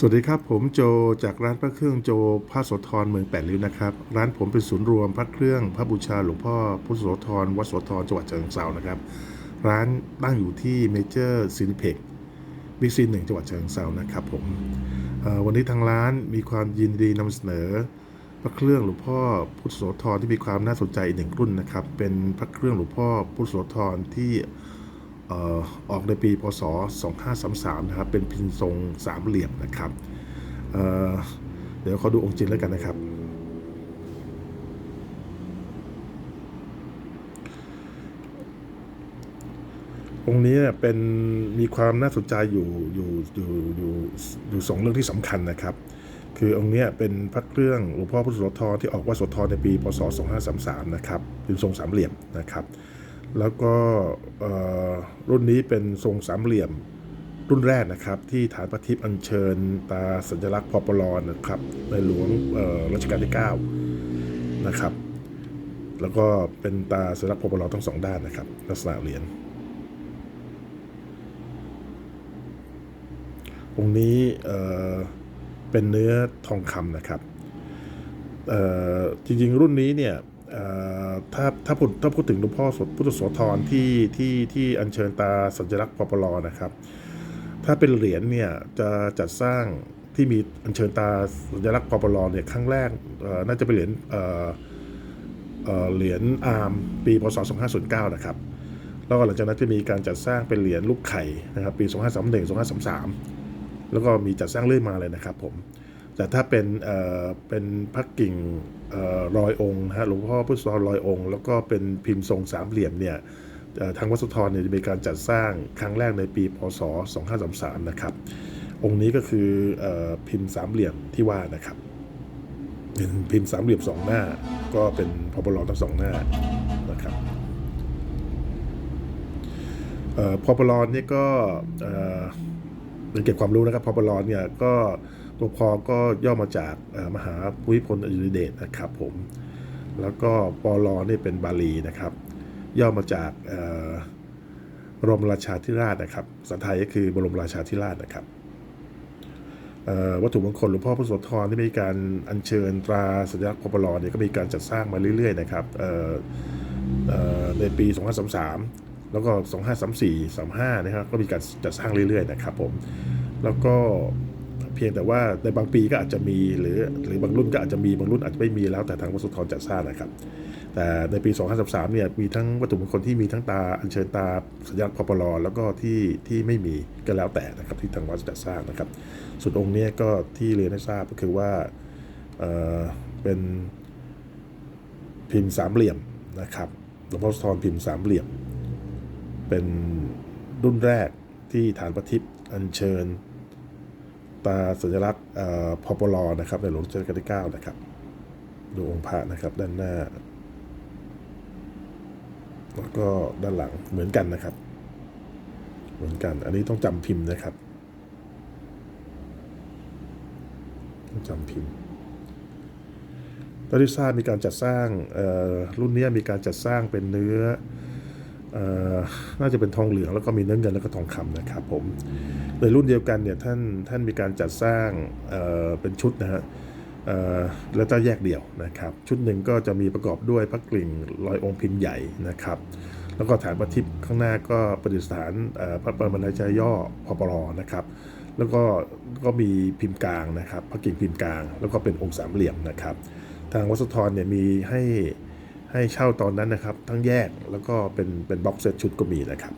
สวัสดีครับ ผมโจจากร้านพระเครื่องโจพระโสธรเมืองแปดริ้วนะครับ ร้านผมเป็นศูนย์รวมพระเครื่องพระบูชาหลวงพ่อพุทธโสธรวัดโสธรจังหวัดฉะเชิงเทรานะครับ ร้านตั้งอยู่ที่เมเจอร์ซินเพ็กบิ๊กซีหนึ่งจังหวัดฉะเชิงเทรานะครับผมวันนี้ทางร้านมีความยินดีนำเสนอ พระเครื่องหลวงพ่อพุทธโสธรที่มีความน่าสนใจอีกหนึ่งรุ่นนะครับเป็นพระเครื่องหลวงพ่อพุทธโสธรที่ ออกในปีพศ 2533 นะครับ เป็นพินทรงสามเหลี่ยมนะครับเเดี๋ยวขอดูองค์จริงแล้วกันนะครับ องค์นี้เนี่ยเป็นมีความน่าสนใจอยู่อยู่อยู่อยู่อยู่สองเรื่องที่สำคัญนะครับ คือองค์นี้เป็นพระเครื่องหลวงพ่อพุทธโสธรที่ออกวัดโสธรในปีพศ 2533 นะครับเป็นทรงสามเหลี่ยมนะครับ แล้วก็รุ่นนี้เป็นทรงสามเหลี่ยมรุ่นแรกนะครับ ที่ฐานประทิปอัญเชิญตาสัญลักษณ์พอปลอนะครับในหลวงรัชกาลที่ 9 นะครับ แล้วก็เป็นตาสัญลักษณ์พอปลอทั้งสองด้านนะครับ ลักษณะเหรียญองค์นี้เป็นเนื้อทองคำนะครับจริงๆรุ่นนี้เนี่ย ถ้าถ้าพูดถ้าพูดถึงหลวงพ่อสดพุทธโสธรที่ที่ที่อัญเชิญตาสัญลักษณ์ปปลนะครับ ถ้าเป็นเหรียญเนี่ยจะจัดสร้างที่มีอัญเชิญตาสัญลักษณ์ปปลเนี่ยครั้งแรกน่าจะเป็นเหรียญเอ่อเอ่อเหรียญอาร์มปีพศ 2509 นะครับแล้วก็หลังจากนั้นจะมีการจัดสร้างเป็นเหรียญลูกไข่นะครับปี 2531 2533 แล้วก็มีจัดสร้างเรื่อยมาเลยนะครับผม แต่ถ้าเป็นเอ่อเป็นพระกิ่งออรอยองค์ฮะหลวงพ่อพุทธโสธรรอยองค์ แล้วก็เป็นพิมพ์ทรงสามเหลี่ยมเนี่ยทางวัดโสธรเนี่ยจะมีการจัดสร้างครั้งแรกในปีพศ 2533 นะครับ องค์นี้ก็คือออพิมพ์สามเหลี่ยมที่ว่านะครับเป็นพิมพ์สามเหลี่ยมสองหน้า ก็เป็นพบลทั้งสองหน้านะครับเอ่อพบลเนี่ยก็เป็นเก็บความรู้นะครับพอปลอเนี่ยก็ ตัวพอก็ย่อมาจากมหาภูมิพลอดุลยเดชนะครับผม แล้วก็ปอลอนี่เป็นบาลีนะครับ ย่อมาจากบรมราชาธิราชนะครับภาษาไทยก็คือบรมราชาธิราชนะครับวัตถุมงคลหลวงพ่อพระโสธรที่มีการอัญเชิญตราสัญลักษณ์พอปลอเนี่ยก็มีการจัดสร้างมาเรื่อยๆนะครับในปี 2533 แล้วก็ 2534 35 นะครับก็มีการจัดสร้างเรื่อยๆนะครับผม แล้วก็ เพียงแต่ว่าในบางปีก็อาจจะมีหรือหรือบางรุ่นก็อาจจะมีบางรุ่นอาจจะไม่มีแล้วแต่ทางวัดสุธรจัดสร้างนะครับ แต่ในปี2533เนี่ยมีทั้งวัตถุมงคลที่มีทั้งตาอัญเชิญตาสัญลักษณ์พปลแล้วก็ที่ที่ไม่มีก็แล้วแต่นะครับที่ทางวัดจัดสร้างนะครับส่วนองค์นี้ก็ที่เรียนให้ทราบก็คือว่าเออเป็นพิมพ์สามเหลี่ยมนะครับหลวงพ่อโสธรพิมพ์สามเหลี่ยม เป็นรุ่นแรกที่ฐานประทิปอัญเชิญ ตาสัญลักษณ์พอปลอนะครับในหลวงรัชกาลที่ 9 นะครับ ดูองค์พระนะครับด้านหน้า แล้วก็ด้านหลังเหมือนกันนะครับ เหมือนกัน อันนี้ต้องจำพิมพ์นะครับ ต้องจำพิมพ์ตอนที่ทราบมีการจัดสร้างรุ่นนี้มีการจัดสร้างเป็นเนื้อ น่าจะเป็นทองเหลืองแล้วก็มีเนื้อเงินแล้วก็ทองคำนะครับผมในรุ่นเดียวกันเนี่ยท่านท่านมีการจัดสร้างเเป็นชุดนะฮะแล้วก็แยกเดี่ยวนะครับ ชุดหนึ่งก็จะมีประกอบด้วยพระกลิ่งลอยองค์พิมพ์ใหญ่นะครับ แล้วก็ฐานประทิปข้างหน้าก็ประดิษฐานพระปรมาจารย์ย่อพปรนะครับ แล้วก็ก็มีพิมพ์กลางนะครับ พระกิ่งพิมพ์กลาง แล้วก็เป็นองค์สามเหลี่ยมนะครับ ทางวัดสุธรเนี่ยมีให้ ให้เช่าตอนนั้นนะครับ ทั้งแยกแล้วก็เป็นเป็นบ็อกเซตชุดก็มีนะครับ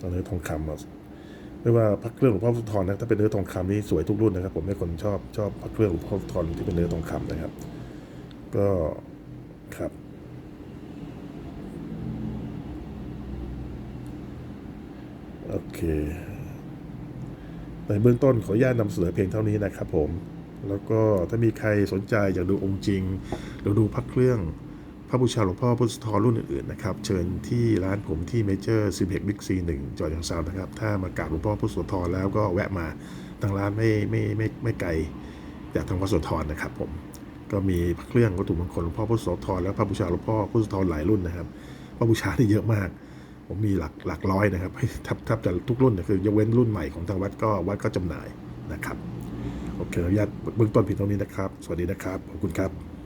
ตอนนี้ทองคำไม่ว่าพระเครื่องหลวงพ่อสุธรนะถ้าเป็นเนื้อทองคำนี่สวยทุกรุ่นนะครับ ผมเป็นคนชอบชอบพระเครื่องหลวงพ่อสุธรที่เป็นเนื้อทองคำนะครับ ก็ครับโอเคในเบื้องต้นขออนุญาตนำเสนอเพียงเท่านี้นะครับผม แล้วก็ถ้ามีใครสนใจอยากดูองค์จริงหรือดูพระเครื่องพระบูชาหลวงพ่อพุทธทรรุ่นอื่นๆนะครับ เชิญที่ร้านผมที่เมเจอร์ซีเพ็กบิ๊กซีหนึ่งจอดอย่างซาวนะครับ ถ้ามากราบหลวงพ่อพุทธโสธรแล้วก็แวะมาทางร้านไม่ไม่ไม่ไม่ไกลจากทางวัดโสธรนะครับผมก็มีพระเครื่องวัตถุมงคลหลวงพ่อพุทธโสธรและพระบูชาหลวงพ่อพุทธโสธรหลายรุ่นนะครับพระบูชาที่เยอะมาก ผมมีหลักหลักร้อยนะครับทับทับแต่ทุกรุ่นนะคือยกเว้นรุ่นใหม่ของทางวัดก็วัดก็จำหน่ายนะครับ ขออนุญาตเบื้องต้นเพียงเท่านี้นะครับ สวัสดีนะครับ ขอบคุณครับ